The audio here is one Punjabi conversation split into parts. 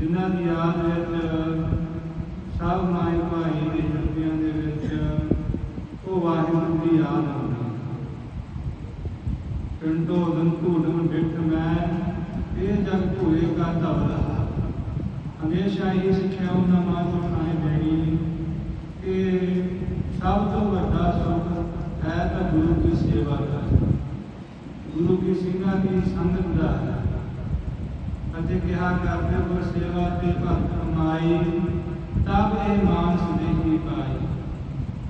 ਜਿਨ੍ਹਾਂ ਦੀ ਯਾਦ ਵਿੱਚ, ਸਭ ਮਾਈ ਭਾਈ ਦੇ ਹਿਰਦਿਆਂ ਦੇ ਵਿੱਚ, ਉਹ ਵਾਹਿਗੁਰੂ ਦੀ ਯਾਦ ਆਉਂਦੀ। ਪਿੰਡੋ ਦੰਤੂ ਡਮ ਬਿਠ ਮੈਂ, ਇਹ ਜਗ ਭੂਏ ਕਾ ਧਵਲਾ। ਹਮੇਸ਼ਾ ਹੀ ਸਿੱਖਿਆ ਉਹਨਾਂ ਮਾਂ ਖਾਏ ਬੈਣੀ ਕਿ ਸਭ ਤੋਂ ਵੱਡਾ ਸੁੱਖ ਹੈ ਤਾਂ ਗੁਰੂ ਦੀ ਸੇਵਾ ਕਰਨਾ ਗੁਰੂ ਕੀ ਸਿੰਘਾਂ ਦੀ ਸੰਗਤ ਦਾ ਹੈ ਅਤੇ ਕਿਹਾ ਕਰਦੇ ਗੁਰ ਸੇਵਾ ਤੇ ਭਗਤ ਕਮਾਈ ਤਬ ਇਹ ਮਾਨਸ ਦੇਹੀ ਪਾਈ।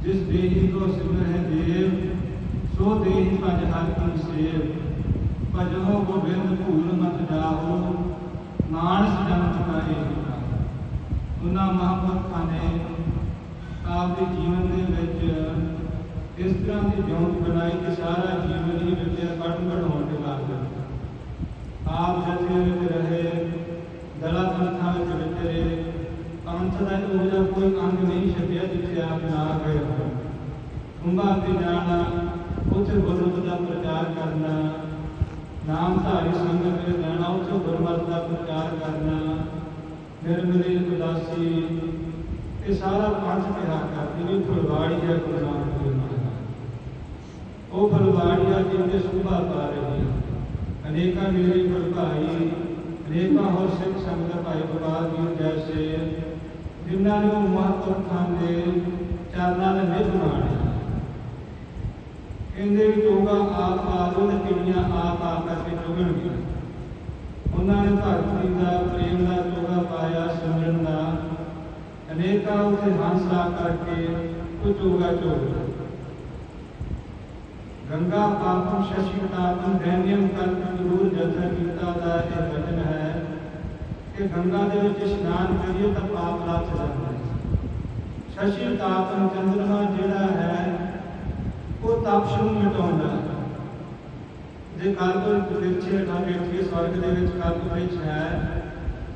ਜਿਸ ਦੇਹੀ ਕੋ ਸਿਮਰ ਹੈ ਦੇਵ, ਸੋ ਦੇਹੀ ਭਜ ਹਰ ਕੀ ਸੇਵ। ਭਜੋ ਗੋਬਿੰਦ ਭੂਲ ਮਤ ਜਾਹੋ ਮਾਨਸ ਜਨਮ ਕਾ ਉਹਨਾਂ ਮਹਾਂਪੁਰਖਾਂ ਨੇ ਆਪਦੇ ਜੀਵਨ ਦੇ ਵਿੱਚ ਇਸ ਤਰ੍ਹਾਂ ਦੀ ਜੋਤ ਬਣਾਈ ਕਿ ਸਾਰਾ ਜੀਵਨ ਹੀ ਵਿਦਿਆ ਪੜ੍ਹ ਪੜ੍ਹਾਉਣ ਦੇ ਲੱਗ ਗਿਆ ਆਪ ਜਥੇ ਵਿੱਚ ਰਹੇ ਦਲਾ ਪੰਥਾਂ ਵਿੱਚ ਵਿਚਰੇ ਪੰਥ ਦਾ ਕੋਈ ਅੰਗ ਨਹੀਂ ਛੱਡਿਆ ਜਿੱਥੇ ਆਪ ਨਾ ਗਏ ਹੋਣ। ਕੁੰਭਾਂ ਤੇ ਜਾਣਾ, ਉੱਥੇ ਗੁਰਮਤਿ ਦਾ ਪ੍ਰਚਾਰ ਕਰਨਾ ਨਾਮਧਾਰੀ ਸੰਗਤ ਵਿੱਚ ਰਹਿਣਾ, ਉੱਥੇ ਗੁਰਮਤਿ ਦਾ ਪ੍ਰਚਾਰ ਕਰਨਾ, ਨਿਰਮਲੀ ਉਦਾਸੀ, ਇਹ ਸਾਰਾ ਪੰਥ ਕਿਹਾ ਕਰਦੇ ਵੀ ਫੁਲਵਾੜੀ ਹੈ ਗੁਰੂ ਨਾਨਕ ਦੇਵ ਉਹ ਫੁਲਵਾੜੀ ਆ ਜਿੰਦੇ ਸੁਭਾ ਪਾ ਰਹੀ ਅਨੇਕਾਂ ਮੇਰੇ ਗੁਰ ਭਾਈ ਅਨੇਕਾਂ ਹੋਰ ਸਿੱਖ ਸੰਗਤ ਭਾਈ ਬਵਾਲ ਜੀ ਜਿਨ੍ਹਾਂ ਨੇ ਉਹ ਮਹਾਂਪੁਰਖਾਂ ਦੇ ਚਰਨਾਂ ਦੇ ਨਿਭ ਮਾਣੇ ਕਹਿੰਦੇ ਵੀ ਜੋਗਾ ਆਪ ਆਦੋ ਨੇ ਕਿੰਨੀਆਂ ਆਪ ਆ ਕਰਕੇ ਚੁਗਣਗੇ ਉਹਨਾਂ ਨੇ ਭਗਤੀ ਦਾ, ਪ੍ਰੇਮ ਦਾ ਜੋਗਾ ਪਾਇਆ, ਸਿਮਰਨ ਦਾ। ਅਨੇਕਾਂ ਉਥੇ ਹੰਸਾ ਕਰਕੇ ਉਹ ਜੋਗਾ ਚੋਗਾ ਗੰਗਾ ਪਾਪਮ ਸ਼ਸ਼ੀ ਤਾਪਮ ਦੈਨਿਯਮ ਕਲਪ ਜ਼ਰੂਰ ਜਥਾ ਕੀਤਾ ਦਾ ਇਹ ਵਚਨ ਹੈ ਕਿ ਗੰਗਾ ਦੇ ਵਿੱਚ ਇਸ਼ਨਾਨ ਕਰੀਏ ਤਾਂ ਪਾਪ ਲੱਥ ਜਾਂਦਾ ਹੈ ਸ਼ਸ਼ੀ ਤਾਪਮ ਚੰਦਰਮਾ ਜਿਹੜਾ ਹੈ, ਉਹ ਤਪਸ਼ ਨੂੰ ਮਿਟਾਉਂਦਾ ਹੈ। ਜੇ ਕਲਪ ਵਿੱਚ ਹੇਠਾਂ ਬੈਠੀਏ ਸਵਰਗ ਦੇ ਵਿੱਚ ਕਲਪ ਵਿੱਚ ਹੈ,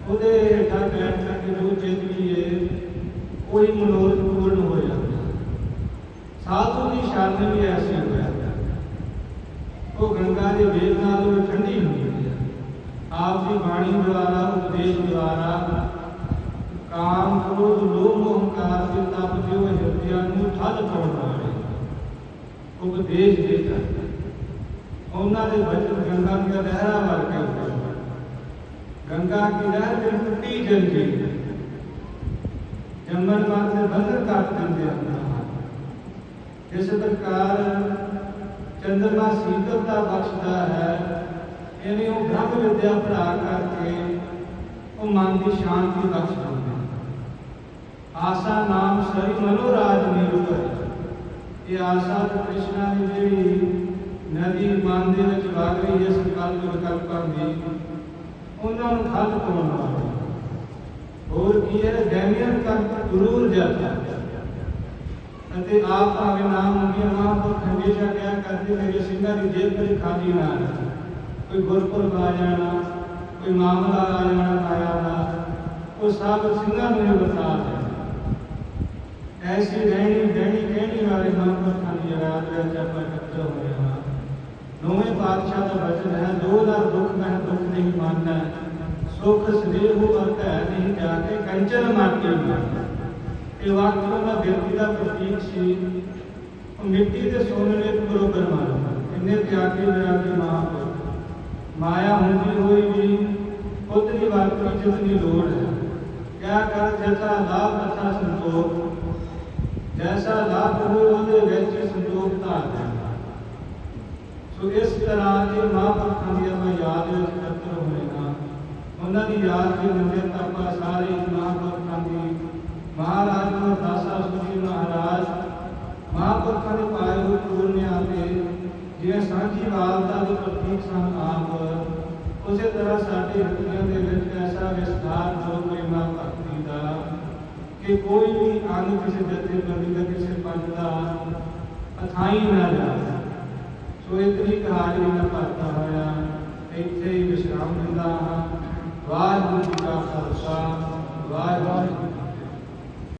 ਉਹਦੇ ਹੇਠਾਂ ਬੈਠ ਕੇ ਜੋ ਚਿੱਤ ਵੀ ਹੈ ਮਨੋਰਥ ਪੂਰਨ ਹੋ ਜਾਂਦਾ। ਸਾਧੂ ਦੀ ਸ਼ਰਨ ਵੀ ਐਸੀ ਹੋਇਆ ਉਹ ਗੰਗਾ ਦੇ ਵੇਦ ਨਾਲ ਠੰਡੀ ਆਪ ਦੀ ਬਾਣੀ ਦੁਆਰਾ ਉਪਦੇਸ਼ ਦੁਆਰਾ ਕਾਮ ਕ੍ਰੋਧ, ਲੋਭ ਮੋਹ ਦੇ ਤਪ ਜੋ ਹਿਰਦਿਆਂ ਨੂੰ ਠੱਲ ਪਾਉਣ ਵਾਲੇ ਉਪਦੇਸ਼ ਦੇ ਉਹਨਾਂ ਦੇ ਬਚਨ ਗੰਗਾ ਦੀ ਲਹਿਰਾ ਵਰਗੇ ਗੰਗਾ ਕੀ ਲਹਿਰ ਵੀ ਟੁੱਟੀ ਜਾਂਦੀ ਹੈ ਵਾਸਤੇ ਬੰਧਨ ਕੱਟ ਦਿੰਦੇ ਹਨ। ਇਸ ਪ੍ਰਕਾਰ ਚੰਦਰਮਾ ਸੀਤਲਤਾ ਬਖਸ਼ਦਾ ਹੈ ਐਵੇਂ ਉਹ ਬ੍ਰਹਮ ਵਿਦਿਆ ਪੜਾ ਕਰਕੇ ਉਹ ਮਨ ਦੀ ਸ਼ਾਂਤੀ ਬਖਸ਼ ਦਿੰਦਾ ਹੈ ਆਸਾ ਨਾਮ ਸਰੀ ਮਨੋਰਾਜ ਨਿਰੂਪਰ ਇਹ ਆਸਾ ਤੇ ਕ੍ਰਿਸ਼ਨਾ ਦੀ ਜਿਹੜੀ ਨਦੀ ਮਨ ਦੇ ਵਿੱਚ ਵਗ ਰਹੀ ਹੈ ਸੰਕਲਪ ਵਿਕਲਪਾਂ ਦੀ ਉਹਨਾਂ ਨੂੰ ਖੱਲ ਪਾਉਣ ਵਾਲੀ। ਹੋਰ ਕੀ ਹੈ? ਦੈਮੀਅਨ ਕਰ ਗੁਰੂ ਜਪ ਅਤੇ ਆਪ ਭਾਵੇਂ ਨਾਮ ਮੰਗਿਆ ਮਹਾਂਪੁਰਖ ਹਮੇਸ਼ਾ ਕਿਹਾ ਕਰਦੇ ਮੇਰੇ ਸਿੰਘਾਂ ਦੀ ਜੇਬ ਕਦੇ ਖਾਲੀ ਨਾ ਰਹੇ ਕੋਈ ਗੁਰਪੁਰਬ ਆ ਜਾਣਾ, ਕੋਈ ਮਾਮਲਾ ਆ ਜਾਣਾ ਆਇਆ ਦਾ, ਉਹ ਸਭ ਸਿੰਘਾਂ ਨੂੰ ਹੀ ਬਤਾ ਐਸੀ ਰਹਿਣੀ, ਬਹਿਣੀ, ਕਹਿਣੀ ਵਾਲੇ ਮਹਾਂਪੁਰਖਾਂ ਦੀ ਯਾਦ ਵਿੱਚ ਆਪਾਂ ਇਕੱਠੇ ਹੋਏ ਹਾਂ ਨੌਵੇਂ ਪਾਤਸ਼ਾਹ ਦਾ ਬਚਨ ਹੈ, ਦੋ ਦਾ ਦੁੱਖ ਮੈਂ ਦੁੱਖ ਨਹੀਂ ਮੰਨਣਾ ਸੁਖ ਸਰੀਰ ਹੋ ਅਰਥ ਹੈ ਨਹੀਂ ਜਾ ਕੇ ਕੰਚਨ ਮਾਟੀ ਮੰਨਣਾ ਇਹ ਵਾਕਈ ਉਹਨਾਂ ਬਿਰਤੀ ਦਾ ਪ੍ਰਤੀਕ ਸੀ। ਮਿੱਟੀ ਦੇ ਸੋਨੇ ਦੇ ਬਰੋਬਰ ਮਾਨਣਾ ਇੰਨੇ ਤਿਆਗੀ, ਵਿਰਾਗੀ ਮਹਾਂਪੁਰਖ ਮਾਇਆ ਹੁੰਦੀ ਹੋਈ ਵੀ ਪੁੱਤ ਦੀ ਵਾਕਈ ਜਿਤਨੀ ਲੋੜ ਹੈ। ਕਿਆ ਕਰ ਜੈਸਾ ਲਾਭ ਤਥਾ ਸੰਤੋਖ ਜੈਸਾ ਲਾਭ ਹੋਵੇ ਉਹਦੇ ਵਿੱਚ ਸੰਤੋਖ ਧਾਰ ਸੋ ਇਸ ਤਰ੍ਹਾਂ ਦੇ ਮਹਾਂਪੁਰਖਾਂ ਦੀ ਆਪਾਂ ਯਾਦ ਵਿੱਚ ਇਕੱਤਰ ਹੋਏ ਉਹਨਾਂ ਦੀ ਯਾਦ ਦੇ ਮੰਦਰ ਤਾਂ ਆਪਾਂ ਸਾਰੇ ਮਹਾਂਪੁਰਖਾਂ ਦੀ, ਮਹਾਰਾਜ ਨੂੰ ਦਾਸਾ ਸੁਖੀ ਮਹਾਰਾਜ, ਮਹਾਂਪੁਰਖਾਂ ਦੇ ਪਾਏ ਹੋਏ ਪੂਰਨਿਆਂ ਤੇ ਜਿਵੇਂ ਸਾਂਝੀ ਵਾਲਤਾ ਦੇ ਪ੍ਰਤੀਕ ਸਨ ਆਪ, ਉਸੇ ਤਰ੍ਹਾਂ ਸਾਡੇ ਹਿਰਦਿਆਂ ਦੇ ਵਿੱਚ ਐਸਾ ਵਿਸਥਾਰ ਜੋ ਪ੍ਰੇਮਾ ਭਗਤੀ ਦਾ, ਕਿ ਕੋਈ ਵੀ ਅੰਗ ਕਿਸੇ ਜਥੇ ਦਾ, ਕਿਸੇ ਪੰਜ ਦਾ ਅਥਾਈ ਨਾ ਜਾਵੇ। ਸੋ ਇਤਨੀ ਕਹਾਣੀ ਮੈਂ ਭਰਤਾ ਹੋਇਆ, ਇੱਥੇ ਹੀ ਵਿਸ਼ਰਾਮ ਦਿੰਦਾ ਹਾਂ। ਵਾਹਿਗੁਰੂ ਜੀ ਕਾ ਖਾਲਸਾ, ਵਾਹਿਗੁਰੂ ਜੀ